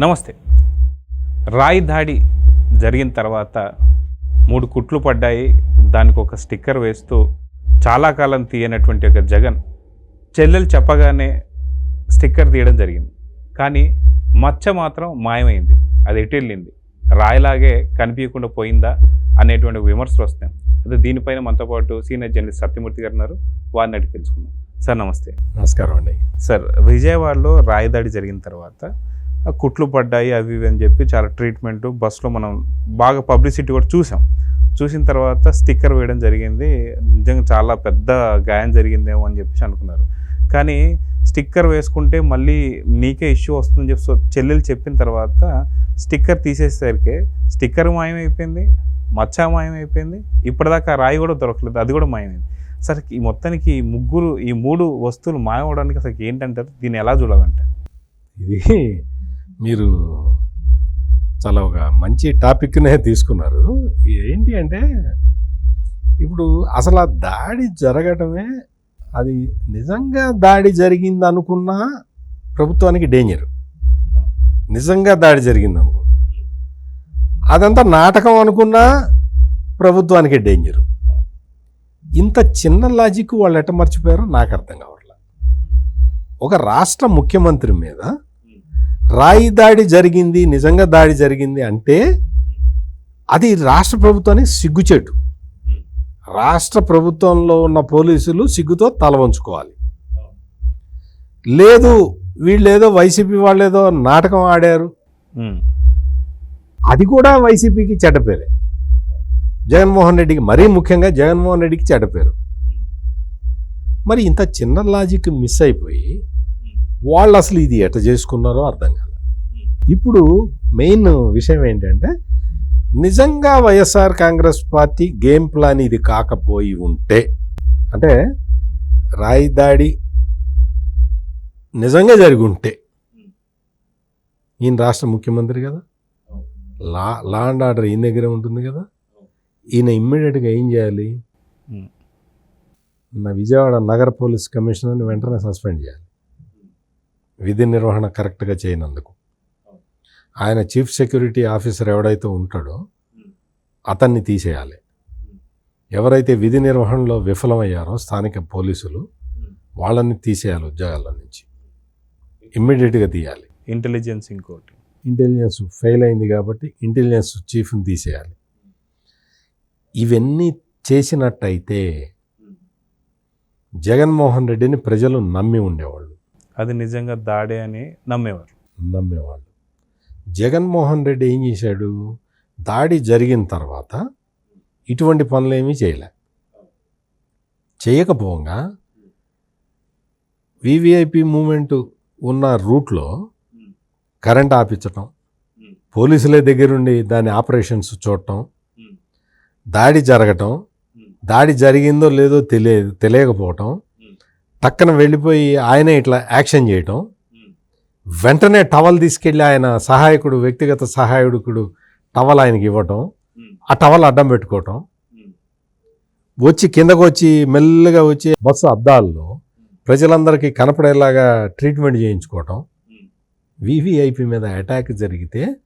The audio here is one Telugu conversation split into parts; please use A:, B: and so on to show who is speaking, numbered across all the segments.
A: నమస్తే. రాయి దాడి జరిగిన తర్వాత మూడు కుట్లు పడ్డాయి. దానికి ఒక స్టిక్కర్ వేస్తూ చాలా కాలం తీయనటువంటి ఒక జగన్ చెల్లెలు చెప్పగానే స్టిక్కర్ తీయడం జరిగింది. కానీ మచ్చ మాత్రం మాయమైంది. అది ఎటు వెళ్ళింది? రాయిలాగే కనిపించకుండా పోయిందా అనేటువంటి విమర్శలు వస్తాయి అదే దీనిపైన మనతో పాటు సీనియర్ జర్నలిస్ట్ సత్యమూర్తి గారు ఉన్నారు. వారిని అడిగి తెలుసుకుందాం. సార్ నమస్తే.
B: నమస్కారం అండి.
A: సార్ విజయవాడలో రాయదాడి జరిగిన తర్వాత కుట్లు పడ్డాయి అవి ఇవి అని చెప్పి చాలా ట్రీట్మెంట్ బస్సులో మనం బాగా పబ్లిసిటీ కూడా చూసాం. చూసిన తర్వాత స్టిక్కర్ వేయడం జరిగింది. నిజంగా చాలా పెద్ద గాయం జరిగిందేమో అని చెప్పేసి అనుకున్నారు. కానీ స్టిక్కర్ వేసుకుంటే మళ్ళీ నీకే ఇష్యూ వస్తుందని చెప్పి చెల్లెలు చెప్పిన తర్వాత స్టిక్కర్ తీసేసరికి స్టిక్కర్ మాయమైపోయింది మచ్చ మాయమైపోయింది. ఇప్పటిదాకా రాయి కూడా దొరకలేదు అది కూడా మాయమైంది. సార్ ఈ మొత్తానికి ఈ ముగ్గురు ఈ మూడు వస్తువులు మాయమవడానికి అసలు ఏంటంటారు? దీన్ని ఎలా చూడాలంటే
B: ఇది మీరు చాలా ఒక మంచి టాపిక్నే తీసుకున్నారు. ఏంటి అంటే ఇప్పుడు అసలు ఆ దాడి జరగటమే అది నిజంగా దాడి జరిగింది అనుకున్నా ప్రభుత్వానికి డేంజర్. నిజంగా దాడి జరిగింది అనుకున్నా అదంతా నాటకం అనుకున్నా ప్రభుత్వానికి డేంజర్. ఇంత చిన్న లాజిక్ వాళ్ళు ఎట్ట మర్చిపోయారో నాకు అర్థం కావట్లేదు ఒక రాష్ట్ర ముఖ్యమంత్రి మీద రాయి దాడి జరిగింది నిజంగా దాడి జరిగింది అంటే అది రాష్ట్ర ప్రభుత్వానికి సిగ్గుచేటు. రాష్ట్ర ప్రభుత్వంలో ఉన్న పోలీసులు సిగ్గుతో తల వంచుకోవాలి. లేదు వీళ్ళేదో వైసీపీ వాళ్ళేదో నాటకం ఆడారు. అది కూడా వైసీపీకి చెడ్డ పేరే. జగన్మోహన్ రెడ్డికి మరీ ముఖ్యంగా జగన్మోహన్ రెడ్డికి చెడ్డ పేరు. మరి ఇంత చిన్న లాజిక్ మిస్ అయిపోయి వాళ్ళు అసలు ఇది ఎట చేసుకున్నారో అర్థం కాదు. ఇప్పుడు మెయిన్ విషయం ఏంటంటే నిజంగా YSR Congress party game plan ఇది కాకపోయి ఉంటే అంటే రాయి దాడి నిజంగా జరిగి ఉంటే ఈయన రాష్ట్ర ముఖ్యమంత్రి కదా? లా లా అండ్ ఆర్డర్ ఈయన దగ్గరే ఉంటుంది కదా? ఈయన ఇమ్మీడియట్గా ఏం చేయాలి? నా విజయవాడ నగర పోలీస్ కమిషనర్ని వెంటనే సస్పెండ్ చేయాలి. విధి నిర్వహణ కరెక్ట్గా చేయనందుకు. ఆయన చీఫ్ సెక్యూరిటీ ఆఫీసర్ ఎవడైతే ఉంటాడో అతన్ని తీసేయాలి. ఎవరైతే విధి నిర్వహణలో విఫలమయ్యారో స్థానిక పోలీసులు వాళ్ళని తీసేయాలి ఉద్యోగాల నుంచి. ఇమ్మీడియట్గా తీయాలి.
A: ఇంటెలిజెన్స్ ఇంకోటి
B: ఇంటెలిజెన్స్ ఫెయిల్ అయింది కాబట్టి ఇంటెలిజెన్స్ చీఫ్ని తీసేయాలి. ఇవన్నీ చేసినట్టయితే జగన్మోహన్ రెడ్డిని ప్రజలు నమ్మి ఉండేవాళ్ళు.
A: అది నిజంగా దాడే అని నమ్మేవారు
B: నమ్మేవాళ్ళు. జగన్మోహన్ రెడ్డి ఏం చేశాడు? దాడి జరిగిన తర్వాత ఇటువంటి పనులేమీ చేయలే. చేయకపోగా వివిఐపి మూమెంట్ ఉన్న రూట్లో కరెంట్ ఆపించటం పోలీసులే దగ్గరుండి దాని ఆపరేషన్స్ చూడటం దాడి జరగటం దాడి జరిగిందో లేదో తెలియదు తెలియకపోవటం టక్కన వెళ్ళిపోయి ఆయనే ఇట్లా యాక్షన్ చేయటం వెంటనే టవల్ తీసుకెళ్ళి ఆయన సహాయకుడు వ్యక్తిగత సహాయకుడు టవల్ ఆయనకి ఇవ్వటం ఆ టవల్ అడ్డం పెట్టుకోవటం. వచ్చి కిందకు వచ్చి మెల్లగా వచ్చి బస్సు అద్దాల్లో ప్రజలందరికీ కనపడేలాగా ట్రీట్మెంట్ చేయించుకోవటం. వివిఐపి మీద అటాక్ జరిగితే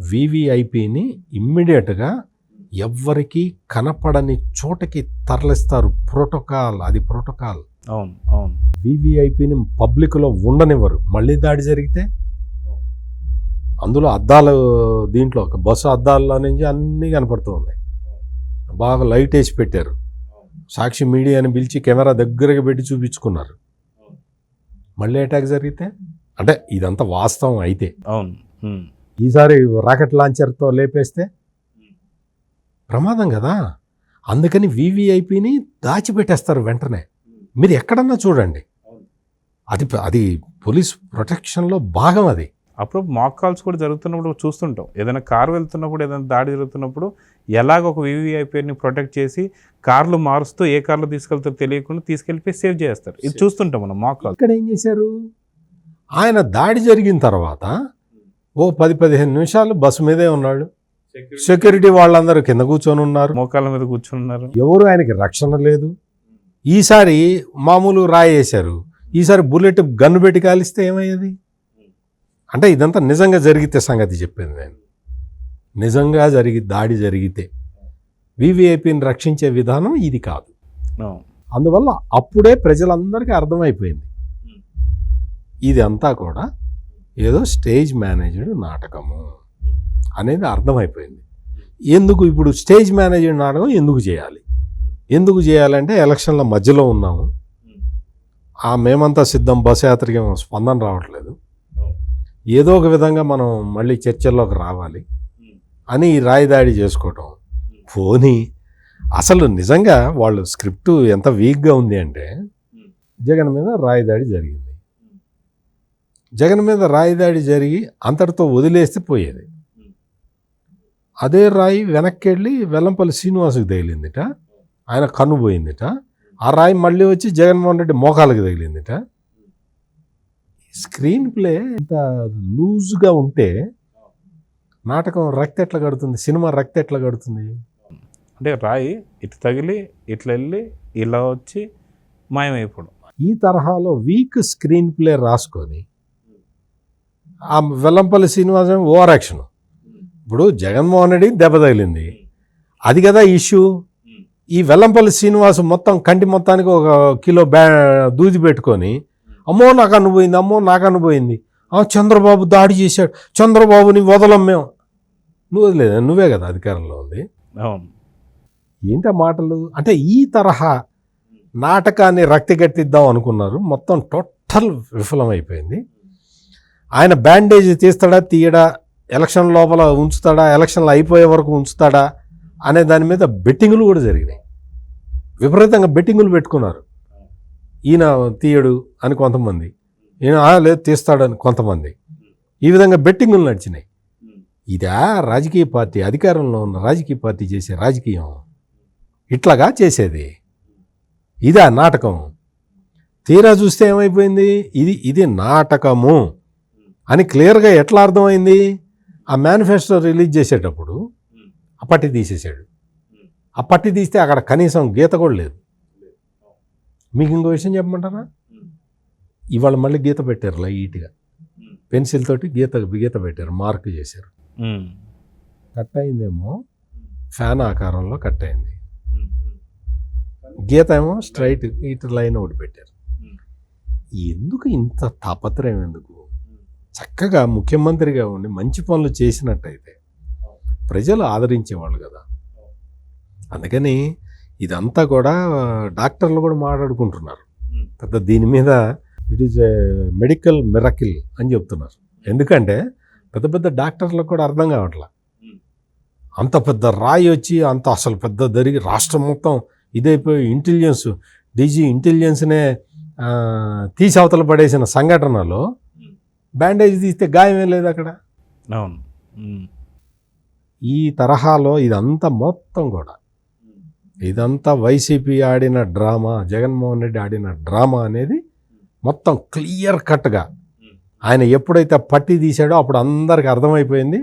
B: వివిఐపిని ఇమ్మీడియట్గా ఎవ్వరికి కనపడని చోటకి తరలిస్తారు. ప్రోటోకాల్ అది ప్రోటోకాల్.
A: అవును అవును.
B: వివిఐపిని పబ్లిక్లో ఉండనివ్వరు. మళ్ళీ దాడి జరిగితే? అందులో అద్దాలు దీంట్లో ఒక బస్సు అద్దాల్లో నుంచి అన్నీ కనపడుతూ ఉన్నాయి. బాగా లైట్ వేసి పెట్టారు. సాక్షి మీడియాని పిలిచి కెమెరా దగ్గరగా పెట్టి చూపించుకున్నారు. మళ్ళీ అటాక్ జరిగితే? అంటే ఇదంతా వాస్తవం అయితే.
A: అవును
B: ఈసారి రాకెట్ లాంచర్తో లేపేస్తే? ప్రమాదం కదా? అందుకని వివిఐపిని దాచిపెట్టేస్తారు వెంటనే. మీరు ఎక్కడన్నా చూడండి అది అది పోలీస్ ప్రొటెక్షన్లో భాగం అది.
A: అప్పుడు మాక్ కాల్స్ కూడా జరుగుతున్నప్పుడు చూస్తుంటాం. ఏదైనా కారు వెళ్తున్నప్పుడు ఏదైనా దాడి జరుగుతున్నప్పుడు ఎలాగ ఒక వివిఐపీని ప్రొటెక్ట్ చేసి కార్లు మారుస్తూ ఏ కార్లు తీసుకెళ్తారో తెలియకుండా తీసుకెళ్ళిపోయి సేవ్ చేస్తారు. ఇది చూస్తుంటాం మనం మాక్ కాల్
B: ఇక్కడ ఏం చేశారు? ఆయన దాడి జరిగిన తర్వాత ఓ పది పదిహేను నిమిషాలు బస్సు మీదే ఉన్నాడు. సెక్యూరిటీ వాళ్ళందరూ కింద కూర్చొని ఉన్నారు.
A: మోకాళ్ళ మీద కూర్చున్నారు
B: ఎవరు ఆయనకి రక్షణ లేదు. ఈసారి మామూలు రాయి వేశారు. ఈసారి బుల్లెట్ గన్ను పెట్టి కాలిస్తే ఏమయ్యేది? అంటే ఇదంతా నిజంగా జరిగితే సంగతి చెప్పింది నేను. నిజంగా జరిగి దాడి జరిగితే వివిఐపిని రక్షించే విధానం ఇది కాదు. అందువల్ల అప్పుడే ప్రజలందరికీ అర్థమైపోయింది. ఇది అంతా కూడా ఏదో స్టేజ్ మేనేజ్డ్ నాటకము అనేది అర్థమైపోయింది. ఎందుకు ఇప్పుడు స్టేజ్ మేనేజ్డ్ నాటకం ఎందుకు చేయాలి? ఎందుకు చేయాలంటే ఎలక్షన్ల మధ్యలో ఉన్నాము. ఆ మేమంతా సిద్ధం బస్ యాత్రకి స్పందన రావట్లేదు. ఏదో ఒక విధంగా మనం మళ్ళీ చర్చల్లోకి రావాలి అని ఈ రాయిదాడి చేసుకోవటం. పోనీ అసలు నిజంగా వాళ్ళు స్క్రిప్ట్ ఎంత వీక్గా ఉంది అంటే జగన్ మీద రాయిదాడి జరిగింది. జగన్ మీద రాయిదాడి జరిగి అంతటితో వదిలేస్తే పోయేది. అదే రాయి వెనక్కి వెళ్ళి వెల్లంపల్లి శ్రీనివాసుకి తగిలిందిట ఆయన కన్ను పోయిందిట. ఆ రాయి మళ్ళీ వచ్చి జగన్మోహన్ రెడ్డి మోకాలకు తగిలిందిట. స్క్రీన్ ప్లే ఇంత లూజ్గా ఉంటే నాటకం రక్త ఎట్లా కడుతుంది? సినిమా రక్త ఎట్లా కడుతుంది?
A: అంటే రాయి ఇటు తగిలి ఇట్లా వెళ్ళి ఇలా వచ్చి మాయమైపోవడం.
B: ఈ తరహాలో వీక్ స్క్రీన్ ప్లే రాసుకొని ఆ వెల్లంపల్లి శ్రీనివాసం ఓవర్ యాక్షన్. ఇప్పుడు జగన్మోహన్ రెడ్డి దెబ్బ తగిలింది. అది కదా ఇష్యూ. ఈ వెల్లంపల్లి శ్రీనివాసు మొత్తం కంటి మొత్తానికి ఒక కిలో బ్యా దూది పెట్టుకొని అమ్మో నాకు అనుపోయింది అమ్మో నాకు అనుపోయింది ఆ చంద్రబాబు దాడి చేశాడు. చంద్రబాబుని వదలం మేము. నువ్వు వదిలేదు? నువ్వే కదా అధికారంలో ఉంది. ఏంటి ఆ మాటలు? అంటే ఈ తరహా నాటకాన్ని రక్తిగట్టిద్దాం అనుకున్నారు. మొత్తం టోటల్ విఫలమైపోయింది. ఆయన బ్యాండేజ్ తీస్తాడా తీయడా ఎలక్షన్ లోపల ఉంచుతాడా ఎలక్షన్లు అయిపోయే వరకు ఉంచుతాడా అనే దాని మీద బెట్టింగులు కూడా జరిగినాయి. విపరీతంగా బెట్టింగులు పెట్టుకున్నారు. ఈయన తీయడు అని కొంతమంది. ఈయన లేదు తీస్తాడని కొంతమంది. ఈ విధంగా బెట్టింగులు నడిచినాయి. ఇదా రాజకీయ పార్టీ అధికారంలో ఉన్న రాజకీయ పార్టీ చేసే రాజకీయం. ఇట్లాగా చేసేది. ఇదా నాటకం. తీరా చూస్తే ఏమైపోయింది? ఇది ఇది నాటకము. అని క్లియర్గా ఎట్లా అర్థమైంది? ఆ మేనిఫెస్టో రిలీజ్ చేసేటప్పుడు అప్పటి పట్టి తీసేసాడు ఆ పట్టి తీస్తే అక్కడ కనీసం గీత కూడా లేదు. మీకు ఇంకో విషయం చెప్పమంటారా? ఇవాళ మళ్ళీ గీత పెట్టారు లైట్గా పెన్సిల్ తోటి గీత గీత పెట్టారు మార్క్ చేశారు. కట్ అయిందేమో? ఫ్యాన్ ఆకారంలో కట్ అయింది. గీత ఏమో స్ట్రైట్ ఇటు లైన్ ఒకటి పెట్టారు. ఎందుకు ఇంత తాపత్రయం ఎందుకు? చక్కగా ముఖ్యమంత్రిగా ఉండి మంచి పనులు చేసినట్టయితే ప్రజలు ఆదరించేవాళ్ళు కదా. అందుకని ఇదంతా కూడా డాక్టర్లు కూడా మాట్లాడుకుంటున్నారు. పెద్ద దీని మీద it is a medical miracle అని చెప్తున్నారు. ఎందుకంటే పెద్ద పెద్ద డాక్టర్లకు కూడా అర్థం కావట్లా. అంత పెద్ద రాయి వచ్చి అంత అసలు పెద్ద జరిగి రాష్ట్రం మొత్తం ఇదైపోయి ఇంటెలిజెన్స్ డీజీ ఇంటెలిజెన్స్నే తీసి అవతల పడేసిన సంఘటనలో బ్యాండేజ్ తీస్తే గాయమే లేదు అక్కడ.
A: అవును.
B: ఈ తరహాలో ఇదంతా మొత్తం కూడా. ఇదంతా వైసీపీ ఆడిన డ్రామా జగన్మోహన్ రెడ్డి ఆడిన డ్రామా అనేది మొత్తం క్లియర్ కట్గా ఆయన ఎప్పుడైతే పట్టి తీశాడో అప్పుడు అందరికి అర్థమైపోయింది.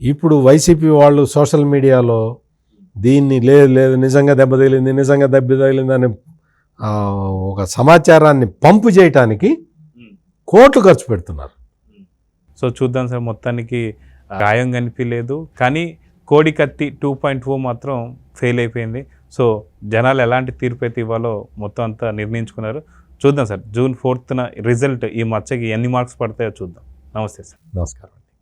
B: ఇప్పుడు వైసీపీ వాళ్ళు సోషల్ మీడియాలో దీన్ని లేదు లేదు నిజంగా దెబ్బ తగిలింది నిజంగా దెబ్బ తగిలిందని ఒక సమాచారాన్ని పంపు చేయటానికి కోట్లు ఖర్చు పెడుతున్నారు.
A: సో చూద్దాం సార్ మొత్తానికి గాయం కనిపించలేదు. కానీ కోడి కత్తి టూ పాయింట్ ఓ మాత్రం ఫెయిల్ అయిపోయింది. సో జనాలు ఎలాంటి తీర్పు అయితే ఇవ్వాలో మొత్తం అంతా నిర్ణయించుకున్నారు. చూద్దాం సార్ జూన్ ఫోర్త్న రిజల్ట్ ఈ మచ్చకి ఎన్ని మార్క్స్ పడతాయో చూద్దాం. నమస్తే సార్.
B: నమస్కారం.